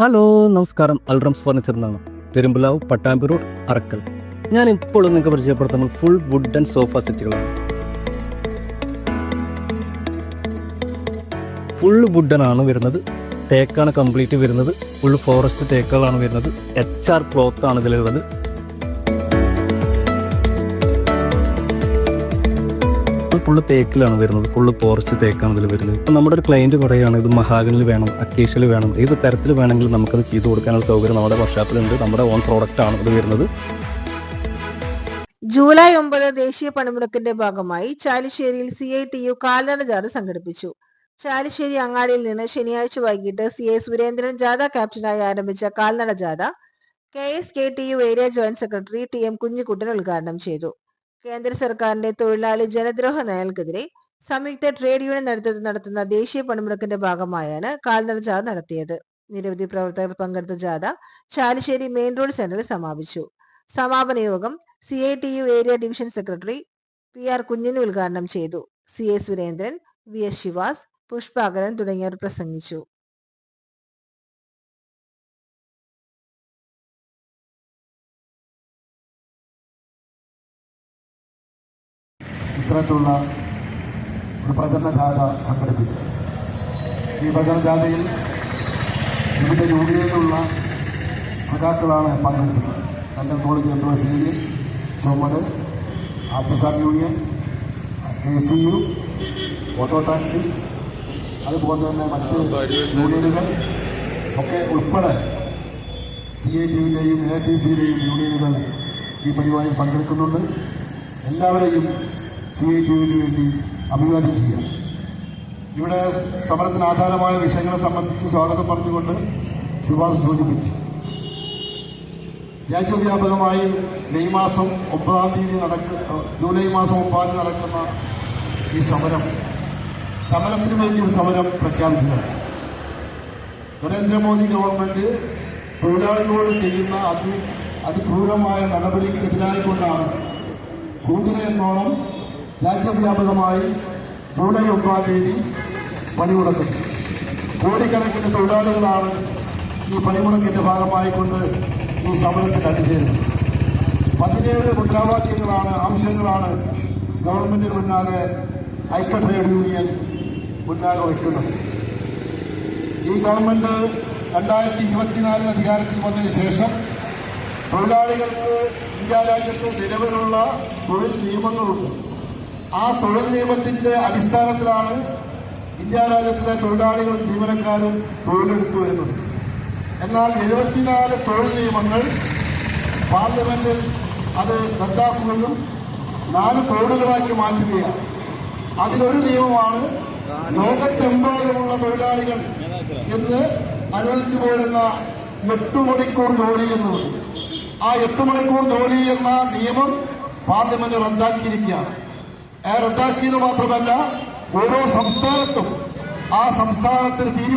Hello നമസ്കാരം. അൽറംസ് furniture എന്നാണ്. Perumbilavu Pattambi road Arakkal. ഞാൻ ഇപ്പോൾ നിങ്ങൾക്ക് പരിചയപ്പെടുത്തുന്നത് ഫുൾ വുഡ് ആൻഡ് സോഫ സെറ്റുകളാണ്. ഫുൾ വുഡൻ ആണ് വരുന്നത്. തേക്കാണ് കംപ്ലീറ്റ് വരുന്നത്. ഫുൾ ഫോറസ്റ്റ് തേക്കുകളാണ് വരുന്നത്. എച്ച് ആർ ക്ലോത്ത് ആണ് ഇതിലുള്ളത്. ഫുള്ള് തേക്കിലാണ് വരുന്നത്. ഫുള്ള് ഫോറസ്റ്റ് തേക്കാണ് ഇതിൽ വരുന്നത്. ഇപ്പം നമ്മുടെ ഒരു ക്ലയന്റ് പറയുകയാണ് ഇത് മഹാഗനിൽ വേണം അക്കേഷ്യൽ വേണം ഏത് തരത്തിൽ വേണമെങ്കിലും നമുക്കത് ചെയ്തു കൊടുക്കാനുള്ള സൗകര്യം നമ്മുടെ വർക്ക്ഷോപ്പിലുണ്ട് നമ്മുടെ ഓൺ പ്രോഡക്റ്റ് ആണ് ഇത് വരുന്നത്. ജൂലൈ ഒമ്പത് ദേശീയ പണിമുടക്കിന്റെ ഭാഗമായി ചാലിശ്ശേരിയിൽ സി ഐ ടി യു കാൽനട ജാഥ സംഘടിപ്പിച്ചു. ചാലിശ്ശേരി അങ്ങാടിയിൽ നിന്ന് ശനിയാഴ്ച വൈകിട്ട് സി എ സുരേന്ദ്രൻ ജാഥ ക്യാപ്റ്റനായി ആരംഭിച്ച കാൽനട ജാഥ K S K T U area joint secretary T M Kunhikuttan ഉദ്ഘാടനം ചെയ്തു. കേന്ദ്ര സർക്കാരിന്റെ തൊഴിലാളി ജനദ്രോഹ നയങ്ങൾക്കെതിരെ സംയുക്ത ട്രേഡ് യൂണിയൻ നേതൃത്വത്തിൽ നടത്തുന്ന ദേശീയ പണിമുടക്കിന്റെ ഭാഗമായാണ് കാൽനട ജാഥ നടത്തിയത്. നിരവധി പ്രവർത്തകർ പങ്കെടുത്ത ജാഥ ചാലിശ്ശേരി മെയിൻ റോഡ് സെന്ററിൽ സമാപിച്ചു. സമാപന യോഗം C I T U area division secretary P R കുഞ്ഞിന് ഉദ്ഘാടനം ചെയ്തു. C A Surendran V S Sivas Pushpakaran തുടങ്ങിയവർ പ്രസംഗിച്ചു. ഇത്തരത്തിലുള്ള ഒരു പ്രചരണ ജാഥ സംഘടിപ്പിച്ചത് ഈ പ്രചരണ ജാഥയിൽ വിവിധ യൂണിയനിലുള്ള സഖാക്കളാണ് പങ്കെടുക്കുന്നത്. ലണ്ടൻ കോളേജ് യൂണിവേഴ്സിറ്റിയിൽ ചുമട് artisan union K C U auto taxi അതുപോലെ തന്നെ മറ്റ് യൂണിയനുകൾ ഒക്കെ ഉൾപ്പെടെ സി ഐ ടിയുടെയും എ ടി സിയുടെയും യൂണിയനുകൾ ഈ പരിപാടിയിൽ പങ്കെടുക്കുന്നുണ്ട്. എല്ലാവരെയും സി ഐ ടിയുവിന് വേണ്ടി അഭിവാദ്യം ചെയ്യാം. ഇവിടെ സമരത്തിന് ആധാരമായ വിഷയങ്ങളെ സംബന്ധിച്ച് സ്വാഗതം പറഞ്ഞുകൊണ്ട് ശുപാർശ സൂചിപ്പിച്ചു. രാജ്യവ്യാപകമായി മെയ് മാസം ഒമ്പതാം തീയതി നടക്ക ജൂലൈ മാസം ഒമ്പതാം തീയതി നടക്കുന്ന ഈ സമരം സമരത്തിന് വേണ്ടി ഒരു സമരം പ്രഖ്യാപിച്ചതാണ്. നരേന്ദ്രമോദി ഗവൺമെന്റ് തൊഴിലാളികളോട് ചെയ്യുന്ന അതി അതിക്രൂരമായ നടപടിക്കെതിരായിക്കൊണ്ടാണ് സൂചന എന്നോണം രാജ്യവ്യാപകമായി ജൂലൈ ഒമ്പതാം തീയതി പണിമുടക്കുന്നത് കോടിക്കണക്കിന് തൊഴിലാളികളാണ് ഈ പണിമുടക്കിന്റെ ഭാഗമായിക്കൊണ്ട് ഈ സമരത്തിൽ അണിചേരുന്നത് പതിനേഴ് മുദ്രാവാക്യങ്ങളാണ് അംശങ്ങളാണ് ഗവൺമെന്റിന് മുന്നാകെ ഐക്യ ട്രേഡ് യൂണിയൻ മുന്നാകെ വയ്ക്കുന്നത്. ഈ ഗവൺമെന്റ് രണ്ടായിരത്തി ഇരുപത്തിനാലിൽ അധികാരത്തിൽ വന്നതിന് ശേഷം തൊഴിലാളികൾക്ക് ഇന്ത്യ രാജ്യത്ത് നിലവിലുള്ള തൊഴിൽ നിയമങ്ങളുണ്ട്. ആ തൊഴിൽ നിയമത്തിന്റെ അടിസ്ഥാനത്തിലാണ് ഇന്ത്യ രാജ്യത്തിലെ തൊഴിലാളികളും ജീവനക്കാരും തൊഴിലെടുത്തു വരുന്നത്. എന്നാൽ എഴുപത്തിനാല് തൊഴിൽ നിയമങ്ങൾ പാർലമെന്റിൽ അത് റദ്ദാക്കുകയും നാല് കോഡുകളാക്കി മാറ്റുകയാണ്. അതിലൊരു നിയമമാണ് ലോകത്തെമ്പാടുമുള്ള തൊഴിലാളികൾ എന്ന് അനുവദിച്ചു പോരുന്ന എട്ട് മണിക്കൂർ ജോലി എന്നത് ആ എട്ട് മണിക്കൂർ ജോലി എന്ന നിയമം പാർലമെന്റ് റദ്ദാക്കിയിരിക്കുകയാണ്. റദ്ദാക്കിയത് മാത്രമല്ല ഓരോ സംസ്ഥാനത്തും ആ സംസ്ഥാനത്തിന് തീരുമാനം